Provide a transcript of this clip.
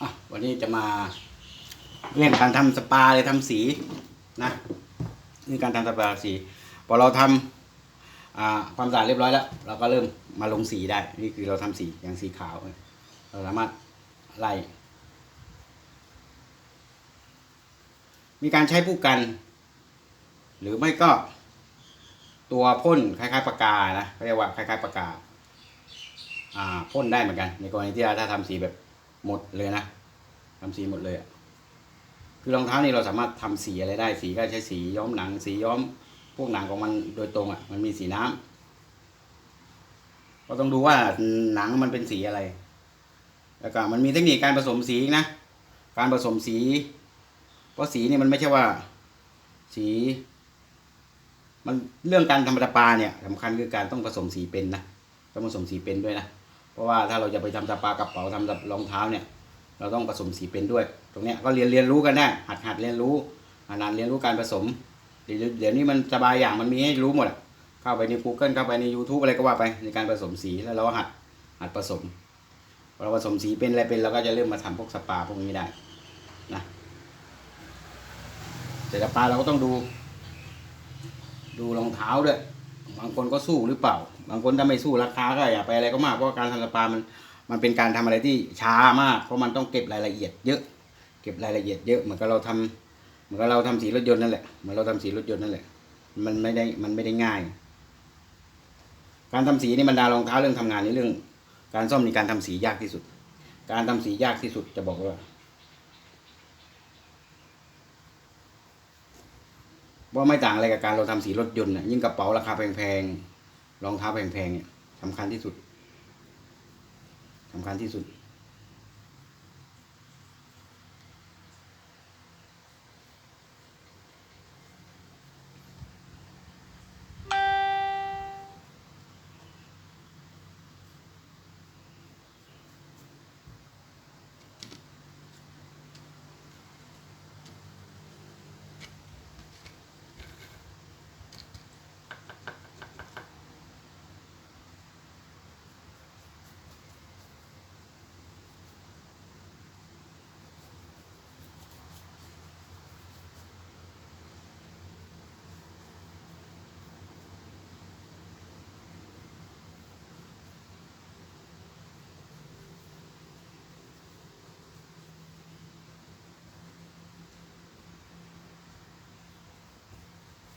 อะวันนี้จะมาเรื่องการทำสปาเลยทำสีนะนี่การทำสปาสี พอเราทำอ่าความสะอาดเรียบร้อยแล้ว เราก็เริ่มมาลงสีได้ นี่คือเราทำสีอย่างสีขาว เราสามารถไล่ มีการใช้ผู้กัน หรือไม่ก็ตัวพ่นคล้ายๆปากกานะเขาเรียกว่าคล้ายๆปากกาพ่นได้เหมือนกัน ในกรณีที่เราถ้าทำสีแบบ หมดเลยนะทำสีหมดเลยอะคือรองเท้านี่เราสามารถทำสีอะไรได้สีก็ใช้สีย้อมหนัง สีย้อม พวกหนังของมันโดยตรงอะ มันมีสีน้ำก็ต้องดูว่าหนังมันเป็นสีอะไร แล้วก็มันมีเทคนิคการผสมสีนะ การผสมสี เพราะสีนี่มันไม่ใช่ว่า สี มันเรื่องการทำตะปาเนี่ยสำคัญคือการต้องผสมสีเป็นนะต้องผสมสีเป็นด้วยนะ เพราะว่าถ้าเราจะไปทำตะปากระเป๋าทำรองเท้าเนี่ย เราต้องผสมสีเป็นด้วย ตรงเนี้ยก็เรียนเรียนรู้กันได้หัดหัดเรียนรู้หัดหัดเรียนรู้การผสมเดี๋ยวเดี๋ยวนี้มันสบายอย่างมันมีให้รู้หมดเข้าไปใน Google เข้าไปใน YouTube อะไรก็ว่าไปในการผสมสีแล้วเราหัดหัดผสมเราผสมสีเป็นอะไรเป็นเราก็จะเริ่มมาทำพวกสปาพวกนี้ได้นะแต่สปาเราก็ต้องดู ดูรองเท้าด้วย บางคนก็สู้หรือเปล่า บางคนถ้าไม่สู้ราคาก็อย่าไปอะไรก็มากเพราะการทำสปามันมันเป็นการทำอะไรที่ช้ามาก เพราะมันต้องเก็บรายละเอียดเยอะ เก็บรายละเอียดเยอะเหมือนกับเราทำเหมือนกับเราทำสีรถยนต์นั่นแหละเหมือนเราทำสีรถยนต์นั่นแหละ มันไม่ได้มันไม่ได้ง่าย การทำสีนี่บรรดารองเท้าเรื่องทำงานนี่เรื่อง การซ่อมนี่การทำสียากที่สุด การทำสียากที่สุดจะบอกว่า ว่าไม่ต่างอะไรกับการเราทำสีรถยนต์น่ะยิ่งกระเป๋าราคาแพงๆรองเท้าแพงๆเนี่ยสำคัญที่สุดสำคัญที่สุด